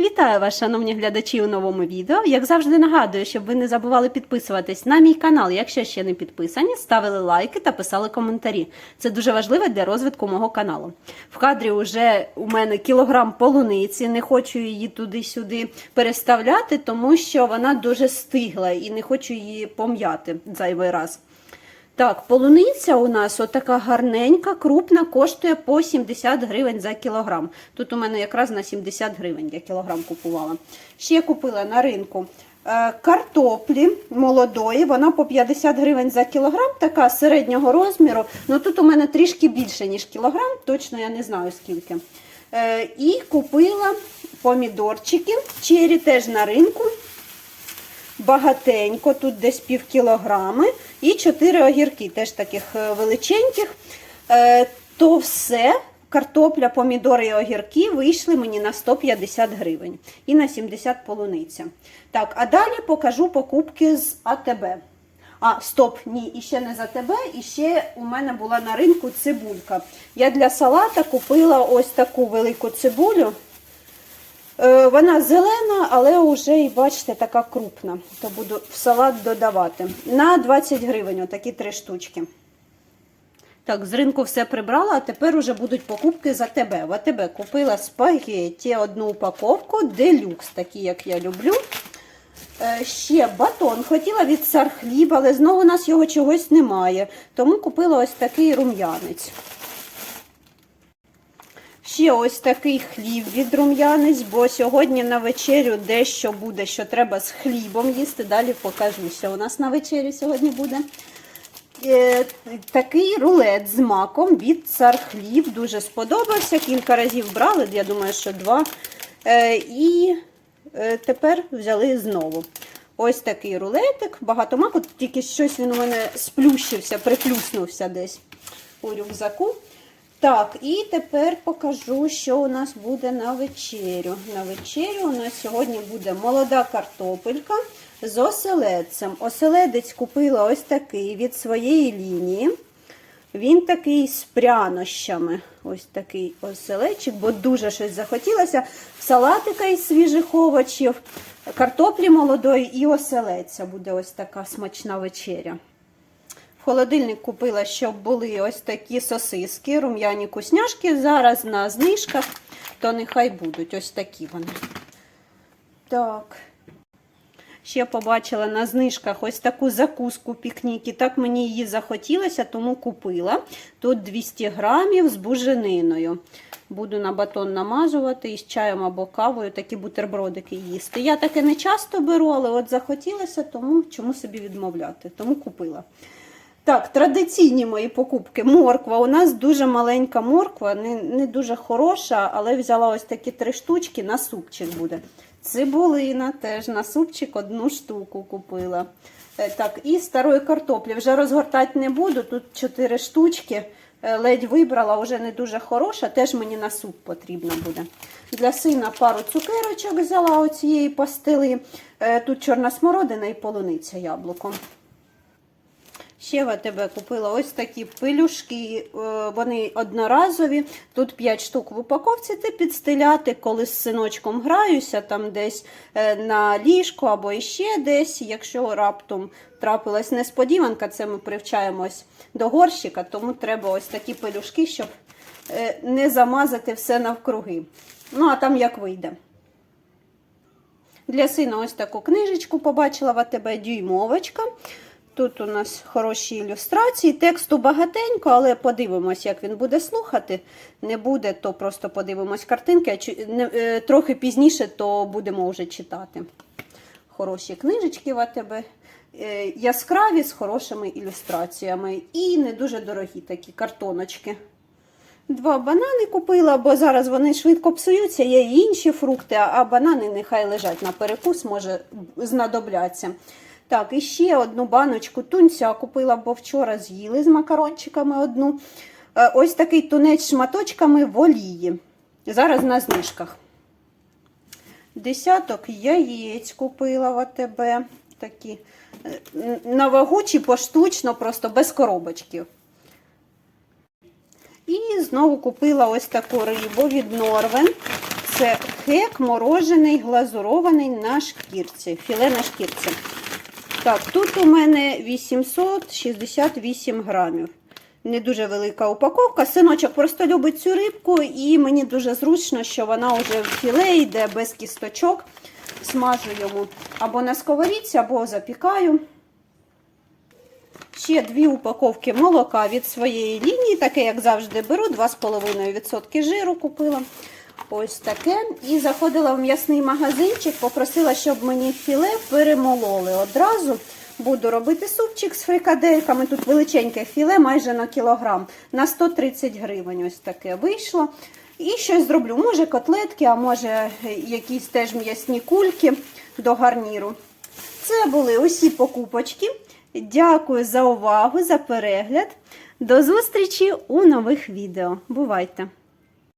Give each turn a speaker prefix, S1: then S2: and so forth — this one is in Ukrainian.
S1: Вітаю вас, шановні глядачі, у новому відео. Як завжди нагадую, щоб ви не забували підписуватись на мій канал, якщо ще не підписані, ставили лайки та писали коментарі. Це дуже важливо для розвитку мого каналу. В кадрі вже у мене кілограм полуниці, не хочу її туди-сюди переставляти, тому що вона дуже стигла і не хочу її пом'яти зайвий раз. Так, полуниця у нас отака гарненька, крупна, коштує по 70 гривень за кілограм. Тут у мене якраз на 70 гривень я кілограм купувала. Ще купила на ринку е, картоплі молодої, вона по 50 гривень за кілограм, така середнього розміру. Ну тут у мене трішки більше, ніж кілограм, точно я не знаю скільки. Е, І купила помідорчики, чері теж на ринку багатенько, тут десь пів кілограми, і 4 огірки, теж таких е, величеньких. Е, То все, картопля, помідори і огірки вийшли мені на 150 гривень і на 70 полуниця. Так, а далі покажу покупки з АТБ. А, стоп, ні, і ще не за тебе, і ще у мене була на ринку цибулька. Я для салата купила ось таку велику цибулю. Е, Вона зелена, але вже бачите, така крупна. То буду в салат додавати. На 20 гривень, отакі три штучки. Так, з ринку все прибрала, а тепер уже будуть покупки за тебе. В АТБ купила спагетті, одну упаковку, делюкс, такі, як я люблю. Е, Ще батон. Хотіла від сархліб, але знову у нас його чогось немає. Тому купила ось такий рум'янець. Ще ось такий хліб від рум'янець, бо сьогодні на вечерю дещо буде, що треба з хлібом їсти. Далі покажуся. У нас на вечерю сьогодні буде е, такий рулет з маком від цар хліб. Дуже сподобався. Кілька разів брали, я думаю, що два. Е, і е, тепер взяли знову. Ось такий рулетик, багато маку, тільки щось він у мене сплющився, приплюснувся десь у рюкзаку. Так, і тепер покажу, що у нас буде на вечерю. На вечерю у нас сьогодні буде молода картопелька з оселедцем. Оселедець купила ось такий від своєї лінії. Він такий з прянощами. Ось такий оселедчик, бо дуже щось захотілося. Салатика із свіжих овочів, картоплі молодої і оселедця. Буде ось така смачна вечеря. Холодильник купила, щоб були ось такі сосиски, рум'яні кусняшки. Зараз на знижках, то нехай будуть ось такі вони. Так. Ще побачила на знижках ось таку закуску пікніки. Так мені її захотілося, тому купила. Тут 200 грамів з бужениною. Буду на батон намазувати і з чаєм або кавою такі бутербродики їсти. Я таке не часто беру, але от захотілося, тому чому собі відмовляти. Тому купила. Так, традиційні мої покупки. Морква. У нас дуже маленька морква, не, не дуже хороша, але взяла ось такі три штучки, на супчик буде. Цибулина теж на супчик одну штуку купила. Е, Так, і старої картоплі. Вже розгортати не буду. Тут чотири штучки. Е, Ледь вибрала, вже не дуже хороша, теж мені на суп потрібно буде. Для сина пару цукерочок взяла оцієї пастили. Е, Тут чорна смородина і полуниця яблуком. Ще в АТБ купила ось такі пилюшки, е, вони одноразові. Тут 5 штук в упаковці, ти підстеляти, коли з синочком граюся, там десь е, на ліжку або іще десь. Якщо раптом трапилась несподіванка, це ми привчаємось до горщика, тому треба ось такі пилюшки, щоб е, не замазати все навкруги. Ну, а там як вийде. Для сина ось таку книжечку побачила в АТБ дюймовочка. Тут у нас хороші ілюстрації. Тексту багатенько, але подивимось, як він буде слухати. Не буде, то просто подивимось картинки. а е, Трохи пізніше, то будемо вже читати. Хороші книжечки в АТБ. е, Яскраві з хорошими ілюстраціями. І не дуже дорогі такі картоночки. Два банани купила, бо зараз вони швидко псуються, є і інші фрукти, а банани нехай лежать на перекус, може знадобляться. Так, і ще одну баночку тунця купила, бо вчора з'їли з макарончиками одну. Е, Ось такий тунець шматочками в олії. Зараз на знижках. Десяток яєць купила в АТБ. Такі е, на вагу чи поштучно, просто без коробочки. І знову купила ось таку рибу від Норвен. Це кек морожений, глазурований на шкірці. Філе на шкірці. Так, тут у мене 868 грамів. Не дуже велика упаковка. Синочок просто любить цю рибку, і мені дуже зручно, що вона вже в філе йде без кісточок. Смажу йому або на сковорідці, або запікаю. Ще дві упаковки молока від своєї лінії, таке, як завжди, беру, 2,5% жиру купила. Ось таке. І заходила в м'ясний магазинчик, попросила, щоб мені філе перемололи. Одразу буду робити супчик з фрикадельками. Тут величеньке філе, майже на кілограм, на 130 гривень. Ось таке вийшло. І щось зроблю. Може котлетки, а може якісь теж м'ясні кульки до гарніру. Це були усі покупочки. Дякую за увагу, за перегляд. До зустрічі у нових відео. Бувайте!